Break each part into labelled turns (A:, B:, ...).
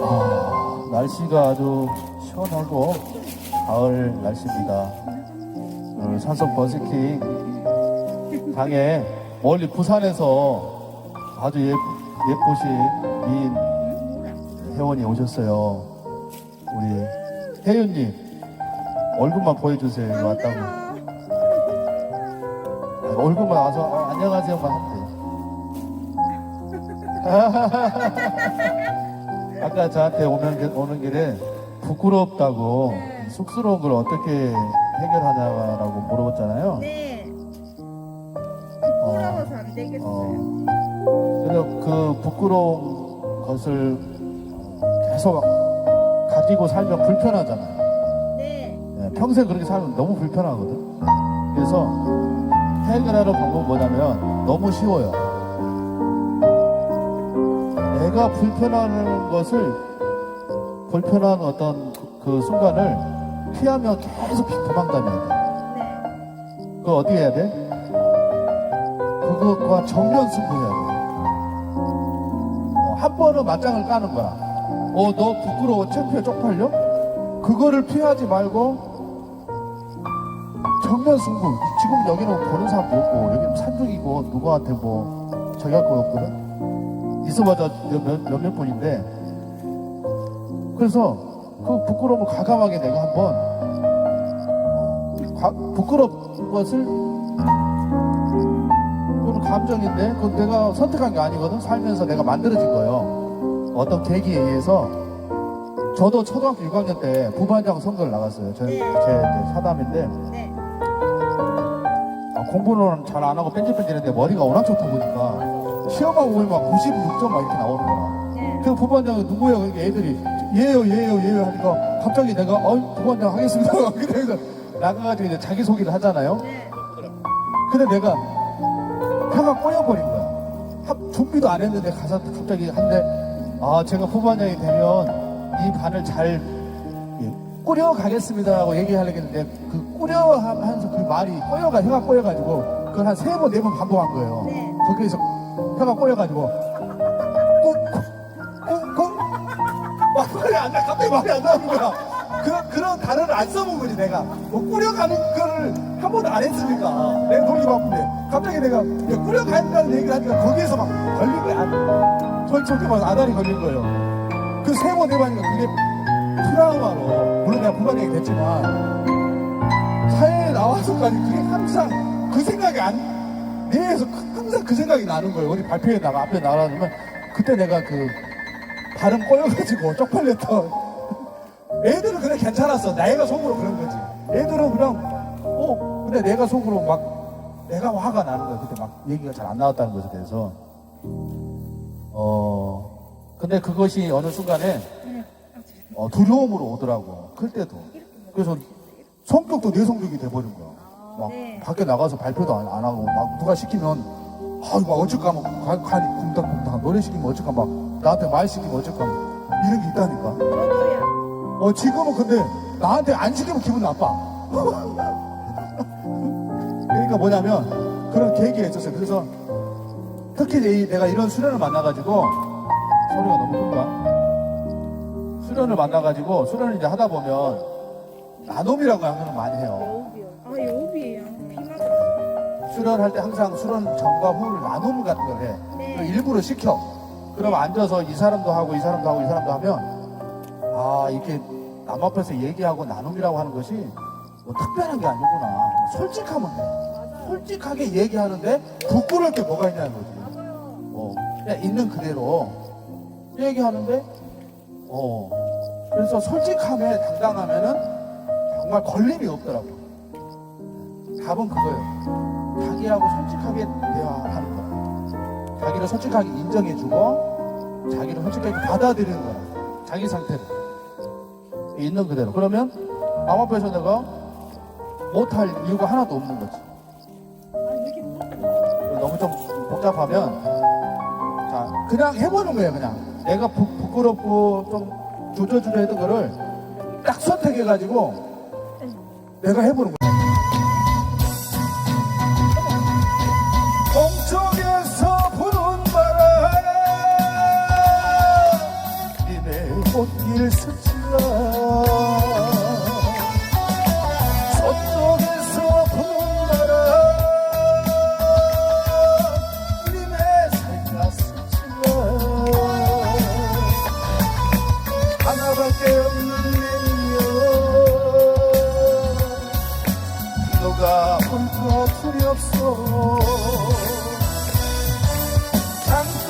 A: 아, 날씨가 아주 시원하고 가을 날씨입니다. 오늘 산속 버스킹 당에 멀리 부산에서 아주 예, 예쁘신 미인 회원이 오셨어요. 우리 혜윤님 얼굴만 보여주세요. 왔다고. 아, 얼굴만 와서 어, 안녕하세요만 하면 돼요. 아까 저한테 오는, 길- 오는 길에 부끄럽다고
B: 네.
A: 쑥스러운 걸 어떻게 해결하냐고 물어봤잖아요.
B: 네. 부끄러워서 안 되겠어요.
A: 어, 그래서 그 부끄러운 것을 계속 가지고 살면 불편하잖아요.
B: 네.
A: 네, 평생 그렇게 살면 너무 불편하거든. 그래서 해결하는 방법은 뭐냐면 너무 쉬워요. 내가 불편한 것을 불편한 어떤 그, 그 순간을 피하면 계속 도망다녀야 돼.
B: 네.
A: 그거 어떻게 해야 돼? 그것과 정면 승부해야 돼. 어, 한 번은 맞짱을 까는 거야. 어, 너 부끄러워, 창피해, 쪽팔려? 그거를 피하지 말고 정면 승부. 지금 여기는 보는 사람도 없고, 여기는 산중이고, 누구한테 뭐, 저기 할거 없거든? 있어봐자 몇, 몇, 몇 분인데. 그래서 그 부끄러움을 과감하게 내가 한번 과- 부끄러운 것을 그건 감정인데 그건 내가 선택한 게 아니거든 살면서 내가 만들어진 거예요 어떤 계기에 의해서 저도 초등학교 6학년 때 부반장 선거를 나갔어요 제, 제
B: 네.
A: 이제 사담인데
B: 네.
A: 아, 공부는 잘 안 하고 뺀질뺀질했는데 머리가 워낙 좋다 보니까 시험하고 보면 막 96점 막 이렇게 나오는 거야
B: 네.
A: 그 부반장이 누구예요? 그러니까 애들이 얘요 얘요 얘요 하니까 갑자기 내가 어 부반장 하겠습니다 그래서 나가가지고 이제 자기소개를 하잖아요
B: 네.
A: 근데 내가 혀가 꼬여버린 거야. 합- 준비도 안 했는데 가서 갑자기 한데 아 제가 부반장이 되면 이 반을 잘 예, 꾸려 가겠습니다라고 얘기하려고 했는데 그 꾸려 하면서 그 말이 꼬여가 혀가 꼬여가지고 그걸 한 세 번 네 번 반복한 거예요.
B: 네.
A: 거기에서 혀가 꼬여가지고 꾹꾹꾹 막 말이 안 나. 갑자기 말이 안 나오는 거야. 그, 그런 단어를 안 써본 거지, 내가. 뭐, 꾸려가는 거를 한 번도 안 했으니까. 내가 돌기 바쁜데. 갑자기 내가, 야, 꾸려간다는 얘기를 하니까 거기에서 막 걸린 거야. 솔직히 말해서 아다리 걸린 거예요. 그 세 번 해보니까 그게 트라우마로. 물론 내가 부관장이 됐지만, 사회에 나와서까지 그게 항상 그 생각이 안, 뇌에서 그- 항상 그 생각이 나는 거예요. 우리 발표에 나가, 앞에 나가면, 그때 내가 그, 발음 꼬여가지고 쪽팔렸던. 애들은 그래 괜찮았어. 내가 속으로 그런 거지. 애들은 그냥 어 근데 내가 속으로 막 내가 화가 나는 거야. 그때 막 얘기가 잘 안 나왔다는 것에 대해서. 어 근데 그것이 어느 순간에 어, 두려움으로 오더라고. 클 때도. 그래서 성격도 내 성격이 돼버린 거야 막
B: 네.
A: 밖에 나가서 발표도 안, 안 하고 막 누가 시키면 아 이거 어쩔까 막 가- 가니 쿵닥쿵닥 노래 시키면 어쩔까 막 나한테 말 시키면 어쩔까 막 이런 게 있다니까
B: 저도요.
A: 어 지금은 근데 나한테 안 시키면 기분 나빠 그러니까 뭐냐면 그런 계기가 있었어요 그래서 특히 이- 내가 이런 수련을 만나가지고 소리가 너무 큰가 수련을 만나가지고 수련을 이제 하다 보면 나눔이라고 하는 많이 해요
B: 여우비요. 아. 비만.
A: 수련할 때 항상 수련 전과 후를 나눔 같은 걸 해.
B: 네.
A: 일부러 시켜. 그럼 앉아서 이 사람도 하고 이 사람도 하고 이 사람도 하면 아 이렇게 남 앞에서 얘기하고 나눔이라고 하는 것이 뭐 특별한 게 아니구나. 솔직하면 돼. 솔직하게 얘기하는데 부끄러울 게 뭐가 있냐는 거지. 어, 그냥 있는 그대로 얘기하는데 어 그래서 솔직함에 당당하면은 정말 걸림이 없더라고. 답은 그거예요. 자기하고 솔직하게 대화하는 거야. 자기를 솔직하게 인정해주고 자기를 솔직하게 받아들이는 거야. 자기 상태를 있는 그대로. 그러면 남 앞에서 내가 못할 이유가 하나도 없는 거지. 너무 좀 복잡하면 자 그냥 해보는 거예요 그냥 내가 부, 부끄럽고 좀 주저주저 했던 거를 딱 선택해가지고 내가 해보는 거야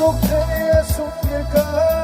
A: 어떻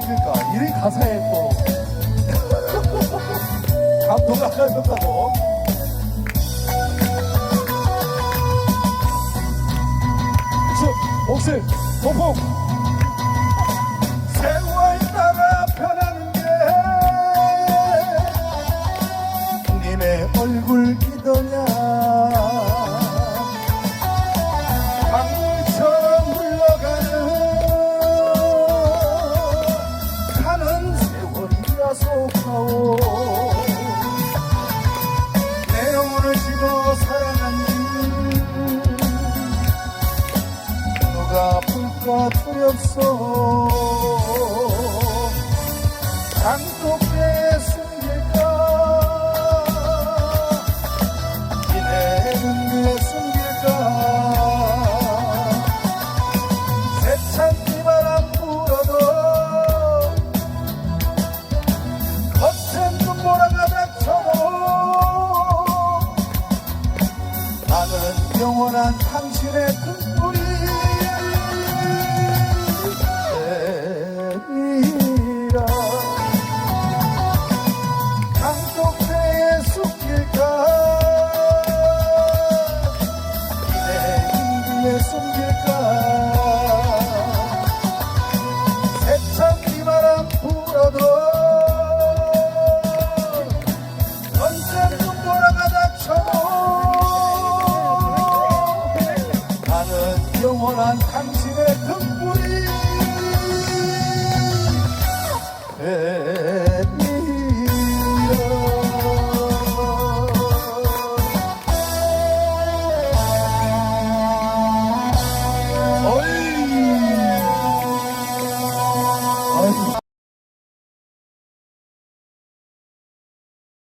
A: 숨길까? 이리 가사에 또 감동 안 하셨다고? 수, 옥슬, 폭풍, 속하오. 내 영혼을 집어 사랑한 일 누가 아플까 두렵소